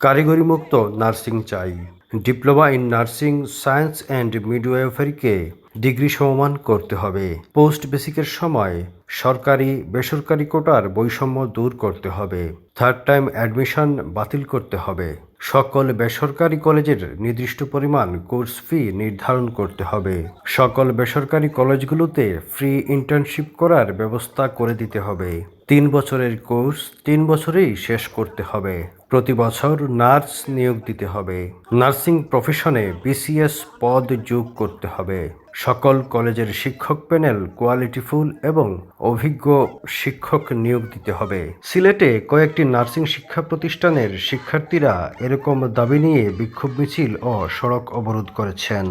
কারিগরি মুক্ত নার্সিং চাই। Diploma in nursing, science and মিডওয়েফারিকে degree সমমান করতে হবে। পোস্ট বেসিকের সময় সরকারি, বেসরকারি কোটার বৈষম্য দূর করতে হবে। থার্ড টাইম অ্যাডমিশন বাতিল করতে হবে। সকল বেসরকারি কলেজের নির্দিষ্ট পরিমাণ কোর্স ফি নির্ধারণ করতে হবে। সকল বেসরকারি কলেজগুলোতে ফ্রি ইন্টার্নশিপ করার ব্যবস্থা করে দিতে হবে। তিন বছরের কোর্স তিন বছরেই শেষ করতে হবে। প্রতি বছর নার্স নিয়োগ দিতে হবে। নার্সিং প্রফেশনে বিসিএস পদ যোগ করতে হবে। সকল কলেজের শিক্ষক প্যানেল কোয়ালিটিফুল এবং অভিজ্ঞ শিক্ষক নিয়োগ দিতে হবে। সিলেটে কয়েকটি নার্সিং শিক্ষা প্রতিষ্ঠানের শিক্ষার্থীরা এরকম দাবি নিয়ে বিক্ষোভ মিছিল ও সড়ক অবরোধ করেছেন।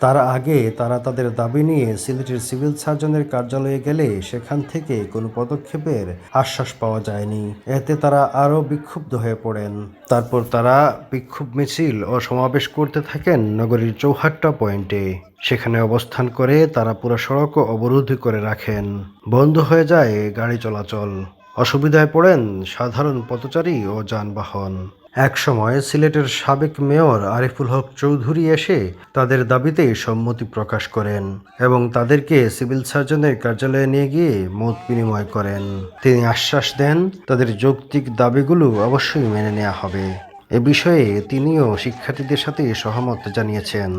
তার আগে তারা তাদের দাবি নিয়ে সিলেটের সিভিল সার্জনের কার্যালয়ে গেলে সেখান থেকে কোনো পদক্ষেপের আশ্বাস পাওয়া যায়নি। এতে তারা আরও বিক্ষুব্ধ হয়ে পড়েন। তারপর তারা বিক্ষোভ মিছিল ও সমাবেশ করতে থাকেন নগরীর চৌহাট্টা পয়েন্টে। সেখানে অবস্থান করে তারা পুরো সড়ক অবরোধ করে রাখেন। বন্ধ হয়ে যায় গাড়ি চলাচল। অসুবিধায় পড়েন সাধারণ পথচারী ও যানবাহন। এক সময় সিলেটের সাবেক মেয়র আরিফুল হক চৌধুরী এসে তাদের দাবিতে সম্মতি প্রকাশ করেন এবং তাদেরকে সিভিল সার্জনের কার্যালয়ে নিয়ে গিয়ে মত বিনিময় করেন। তিনি আশ্বাস দেন তাদের যৌক্তিক দাবিগুলো অবশ্যই মেনে নেওয়া হবে। এ বিষয়ে তিনিও শিক্ষার্থীদের সাথে সহমত জানিয়েছেন।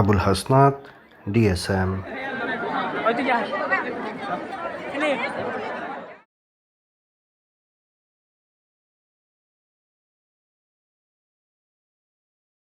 আবুল হাসনাত ডিএসএম।